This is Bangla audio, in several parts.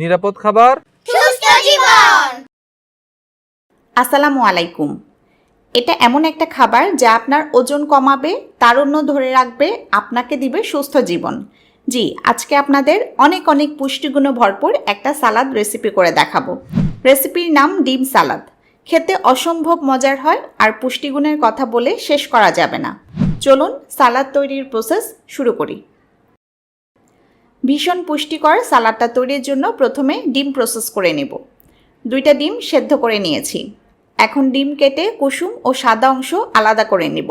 নিরাপদ খাবার। সুস্থ জীবন। আসসালামু আলাইকুম। এটা এমন একটা খাবার যা আপনার ওজন কমাবে তারুণ্য ধরে রাখবে আপনাকে দিবে সুস্থ জীবন। জি আজকে আপনাদের অনেক অনেক পুষ্টিগুণ ভরপুর একটা সালাদ রেসিপি করে দেখাবো। রেসিপির নাম ডিম সালাদ। খেতে অসম্ভব মজার হয় আর পুষ্টিগুণের কথা বলে শেষ করা যাবে না। চলুন সালাদ তৈরির প্রসেস শুরু করি। ভীষণ পুষ্টিকর সালাদটা তৈরির জন্য প্রথমে ডিম প্রসেস করে নেব। দুইটা ডিম সেদ্ধ করে নিয়েছি। এখন ডিম কেটে কুসুম ও সাদা অংশ আলাদা করে নেব।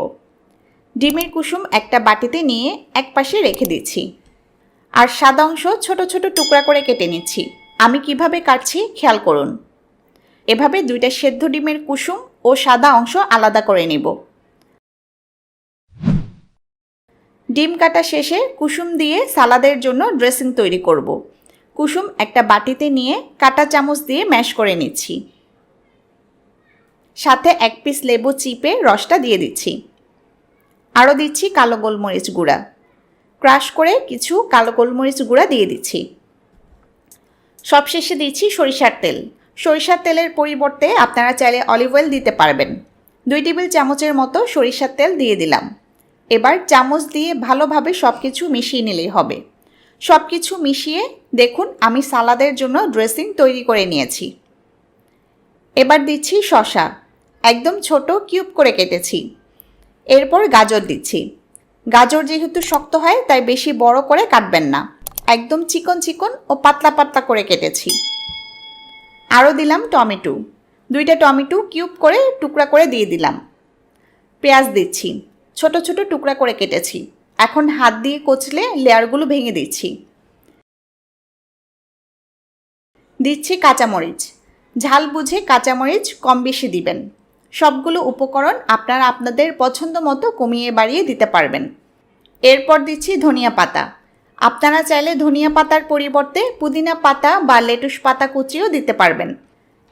ডিমের কুসুম একটা বাটিতে নিয়ে এক পাশে রেখে দিচ্ছি। আর সাদা অংশ ছোট ছোট টুকরা করে কেটে নিচ্ছি। আমি কীভাবে কাটছি খেয়াল করুন। এভাবে দুইটা সেদ্ধ ডিমের কুসুম ও সাদা অংশ আলাদা করে নেব। ডিম কাটা শেষে কুসুম দিয়ে সালাদের জন্য ড্রেসিং তৈরি করব। কুসুম একটা বাটিতে নিয়ে কাটা চামচ দিয়ে ম্যাশ করে নিচ্ছি। সাথে এক পিস লেবু চিপে রসটা দিয়ে দিচ্ছি। আরও দিচ্ছি কালো গোলমরিচ গুঁড়া। ক্রাশ করে কিছু কালো গোলমরিচ গুঁড়া দিয়ে দিচ্ছি। সবশেষে দিচ্ছি সরিষার তেল। সরিষার তেলের পরিবর্তে আপনারা চাইলে অলিভ অয়েল দিতে পারবেন। দুই টেবিল চামচের মতো সরিষার তেল দিয়ে দিলাম। এবার চামচ দিয়ে ভালোভাবে সব কিছু মিশিয়ে নিলেই হবে। সব কিছু মিশিয়ে দেখুন আমি সালাদের জন্য ড্রেসিং তৈরি করে নিয়েছি। এবার দিচ্ছি শশা একদম ছোট কিউব করে কেটেছি। এরপর গাজর দিচ্ছি। গাজর যেহেতু শক্ত হয়, তাই বেশি বড় করে কাটবেন না। একদম চিকন চিকন ও পাতলা পাতলা করে কেটেছি। আরও দিলাম টমেটো। দুইটা টমেটো কিউব করে টুকরা করে দিয়ে দিলাম। পেঁয়াজ দিচ্ছি। ছোট ছোট টুকরা করে কেটেছি। এখন হাত দিয়ে কচলে লেয়ারগুলো ভেঙে দিচ্ছি। দিচ্ছি কাঁচামরিচ। ঝাল বুঝে কাঁচামরিচ কম বেশি দিবেন। সবগুলো উপকরণ আপনারা আপনাদের পছন্দ মতো কমিয়ে বাড়িয়ে দিতে পারবেন। এরপর দিচ্ছি ধনিয়া পাতা। আপনারা চাইলে ধনিয়া পাতার পরিবর্তে পুদিনা পাতা বা লেটুস পাতা কুচিও দিতে পারবেন।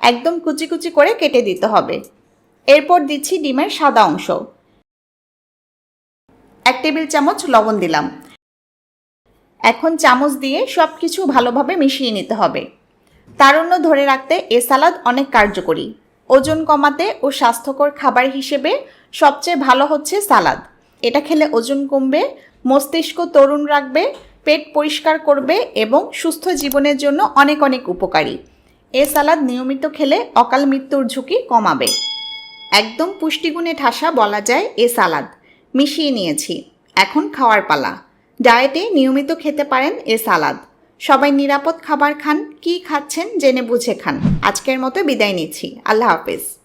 একদম কুচি কুচি করে কেটে দিতে হবে। এরপর দিচ্ছি ডিমের সাদা অংশ। এক টেবিল চামচ লবণ দিলাম। এখন চামচ দিয়ে সব কিছু ভালোভাবে মিশিয়ে নিতে হবে। তারুণ্য ধরে রাখতে এ সালাদ অনেক কার্যকরী। ওজন কমাতে ও স্বাস্থ্যকর খাবার হিসেবে সবচেয়ে ভালো হচ্ছে সালাদ। এটা খেলে ওজন কমবে, মস্তিষ্ক তরুণ রাখবে, পেট পরিষ্কার করবে এবং সুস্থ জীবনের জন্য অনেক অনেক উপকারী। এ সালাদ নিয়মিত খেলে অকাল মৃত্যুর ঝুঁকি কমাবে। একদম পুষ্টিগুণে ঠাসা বলা যায় এ সালাদ। মিশিয়ে নিয়েছি। এখন খাওয়ার পালা। ডায়েটে নিয়মিত খেতে পারেন এ সালাদ। সবাই নিরাপদ খাবার খান, কি খাচ্ছেন জেনে বুঝে খান। আজকের মতো বিদায় নিচ্ছি। আল্লাহ হাফেজ।